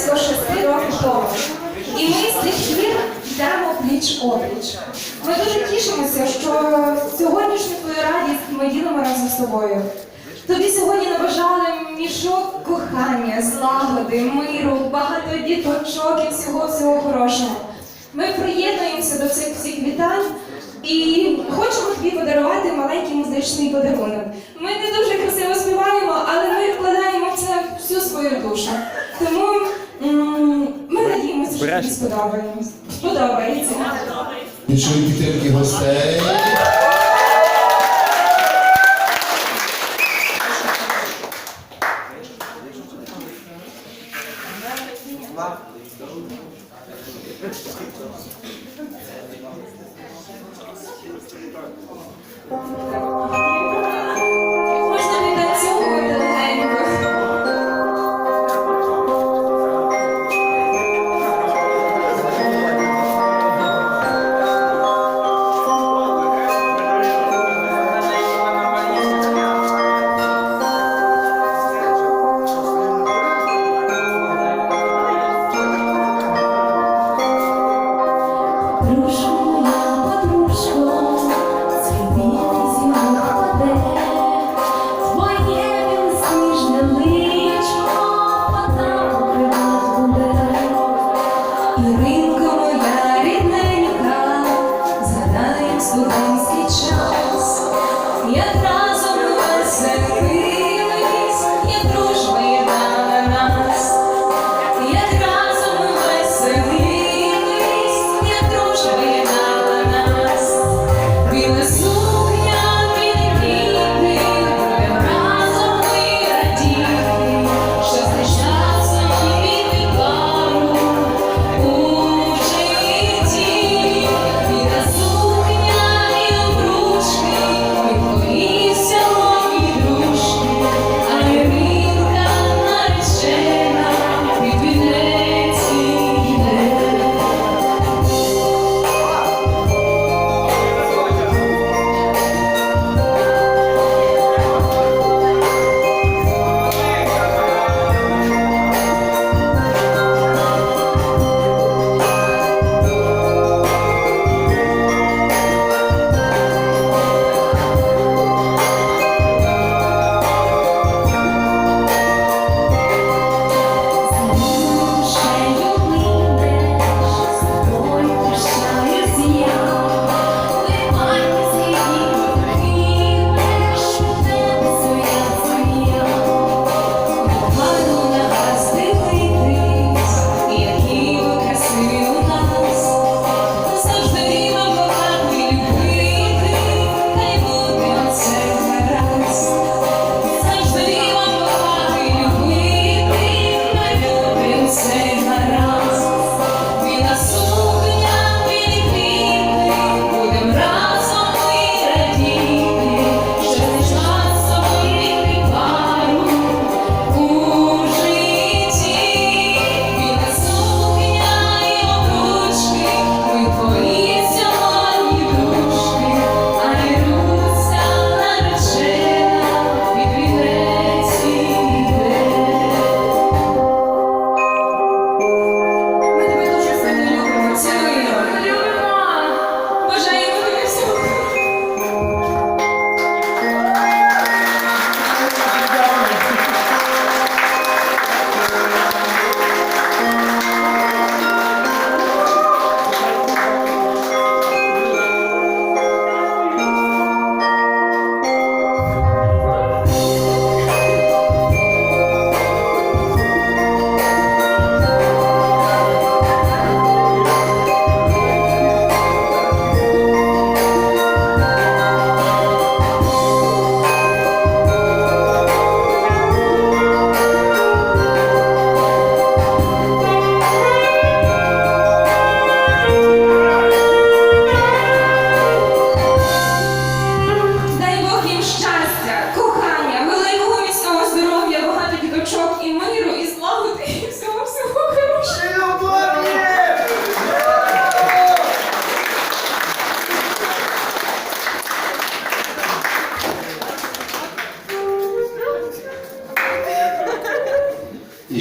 близько шести років тому. І ми з тих пір йдемо пліч опліч. Ми дуже тішимося, що сьогоднішню твою радість ми ділимо разом з тобою. Тобі сьогодні набажали мішок кохання, злагоди, миру, багато діточок і всього всього хорошого. Ми приєднуємося до цих всіх вітань і хочемо тобі подарувати маленький музичний подарунок. Ми не дуже красиво співаємо, але надіємося, що тобі сподобаємось. Сподобається. Більшої підтримки гостей. Можна Донько моя рідненька, згадаєм студентський час.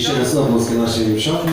Ще раз обласки наші дівчатам.